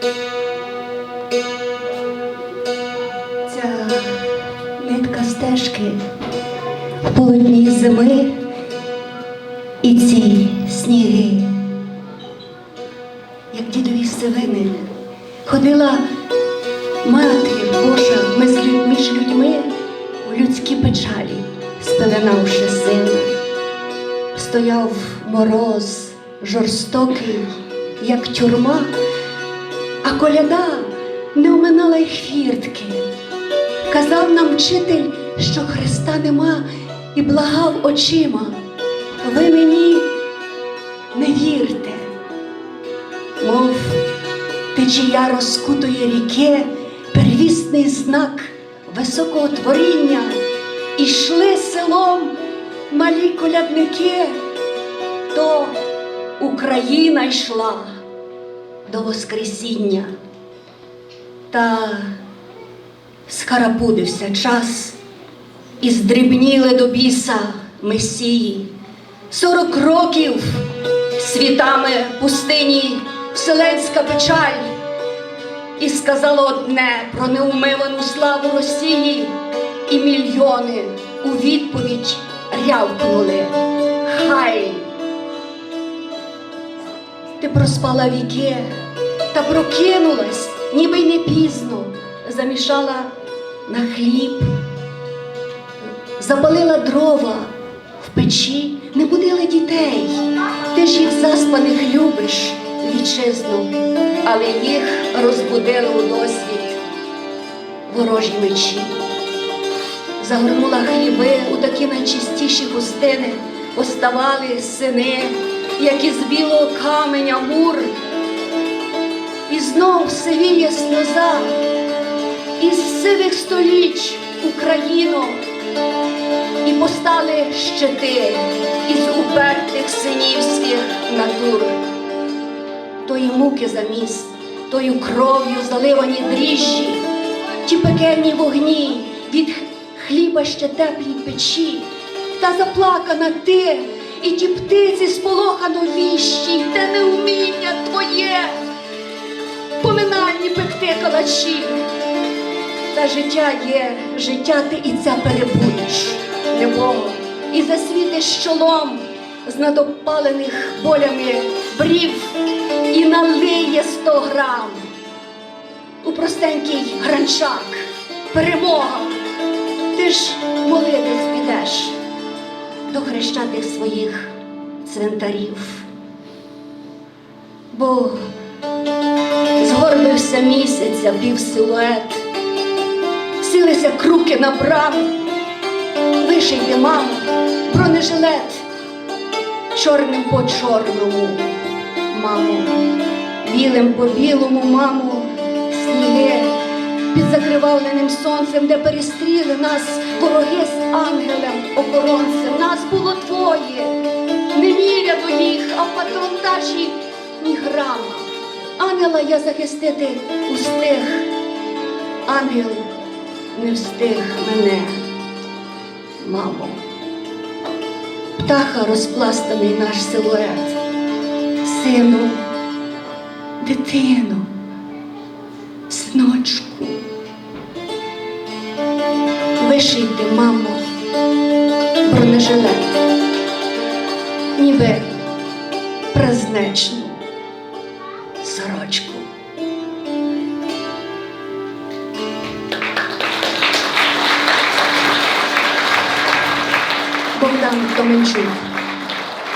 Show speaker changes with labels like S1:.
S1: Ця нитка стежки в полотні зими і ці сніги, як дідові сивини, ходила мати Божа між людьми у людські печалі, спеленавши сина. Стояв мороз жорстокий, як тюрма, а коляда не оминала й хвіртки. Казав нам вчитель, що Христа нема, і благав очима. Ви мені не вірте, мов течія розкутої ріки, первісний знак високого творіння, ішли селом малі колядники, то Україна йшла до Воскресіння. Та скарапудився час, і здрібніли до біса Месії. Сорок років світами пустині вселенська печаль, і сказала одне про неумивану славу Росії, і мільйони у відповідь рявкнули. Хай ти проспала віки та прокинулась, ніби й не пізно, замішала на хліб, запалила дрова в печі, не будила дітей. Ти ж їх заспаних любиш, вітчизну, але їх розбудили у досвід ворожі мечі. Загорнула хліби у такі найчистіші густини, поставали сини, як із білого каменя мур. І знов сивіє сльоза із сивих століч Україно, і постали щити із упертих синівських натур. Тої муки заміс, тою кров'ю заливані дріжджі, ті пекельні вогні від хліба ще теплій печі, та заплакана ти, і ті птиці сполохано віщі, й те неуміння твоє, поминальні пекти калачі. Та життя є, життя ти і це перебудеш, небого, і засвітиш чолом з надопалених болями брів і налиє сто грам у простенький гранчак, перемога. Ти ж молитись підеш до хрещатих своїх цвинтарів. Бо згорбився місяця півсилует, сілися круки на браму, вишийте, мамо, бронежилет, чорним по чорному, мамо, білим по білому, мамо, сніги закривавленим сонцем, де перестріли нас вороги з ангелем, охоронцем, нас було твоє, не міря до їх, а в патронтажі ні грама. Ангела я захистити устиг, ангел не встиг мене, мамо. Птаха розпластаний наш силует, сину, дитину, синочку. Вишийте, мамо, бронежилет, ніби празнечну сорочку. Богдан Томенчук.